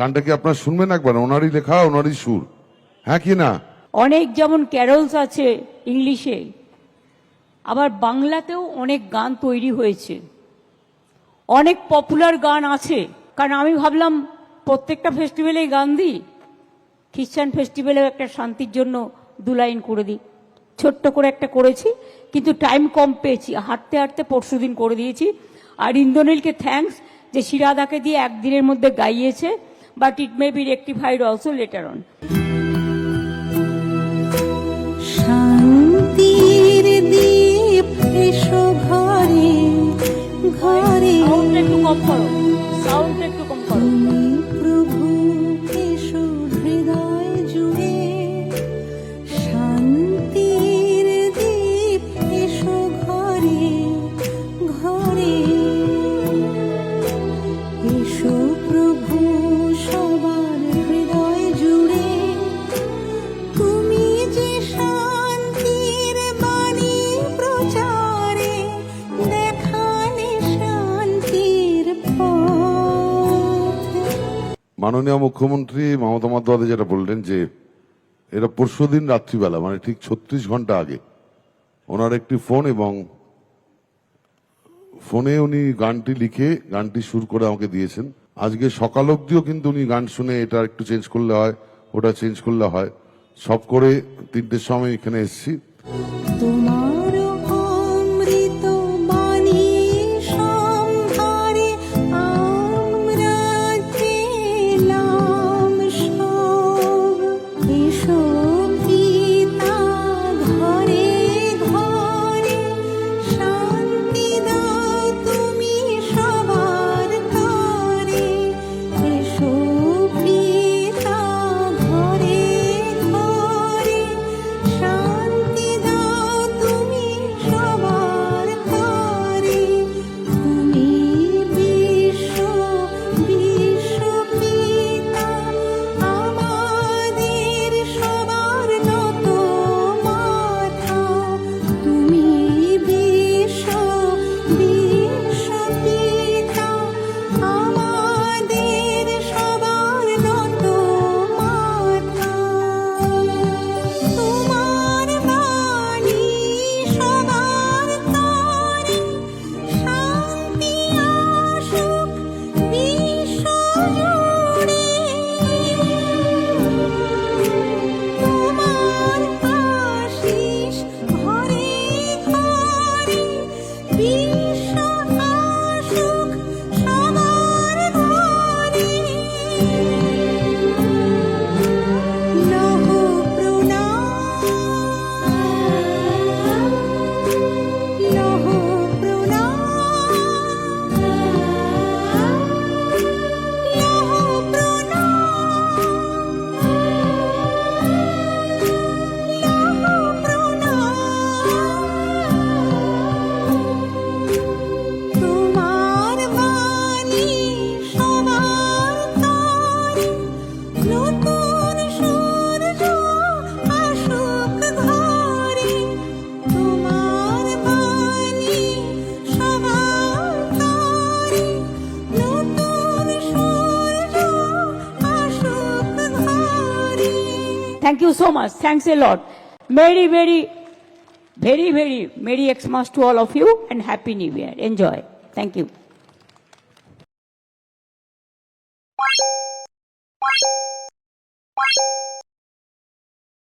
গানটা কি আপনার শুনবেন একবার? ওনারই লেখা, ওনারই সুর। হ্যাঁ কি না? অনেক যেমন ক্যারলস আছে ইংলিশে, আবার বাংলাতেও অনেক গান তৈরি হয়েছে। অনেক পপুলার গান আছে, কারণ আমি ভাবলাম প্রত্যেকটা ফেস্টিভ্যালেই গান দিই। খ্রিস্টান ফেস্টিভ্যালেও একটা শান্তির জন্য দু লাইন করে দিই। ছোট্ট করে একটা করেছি, কিন্তু টাইম কম পেয়েছি। হাঁটতে হাঁটতে পরশু দিন করে দিয়েছি। আর ইন্দ্রনীলকে থ্যাঙ্কস যে শিরাদাকে দিয়ে একদিনের মধ্যে গাইয়েছে। অলসো লেটার অন শান্তির দীপ এসো ঘরে ঘরে। সাউন্ডটা একটু কম করো। সাউন্ডটা মাননীয় মুখ্যমন্ত্রী মমতা বন্দ্যোপাধ্যায় যেটা বললেন যে এটা পরশু দিন রাত্রিবেলা মানে ঠিক ছত্রিশ ঘণ্টা আগে, ওনার একটি ফোন এবং ফোনে উনি গানটি লিখে গানটি সুর করে আমাকে দিয়েছেন। আজকে সকাল অব্দিও কিন্তু উনি গান শুনে এটা একটু চেঞ্জ করলে হয়, ওটা চেঞ্জ করলে হয়। সব করে তিনটের সময় এখানে এসেছি। Thank you so much. Thanks a lot. Very, very, very, very Merry Xmas to all of you and Happy New Year. Enjoy. Thank you.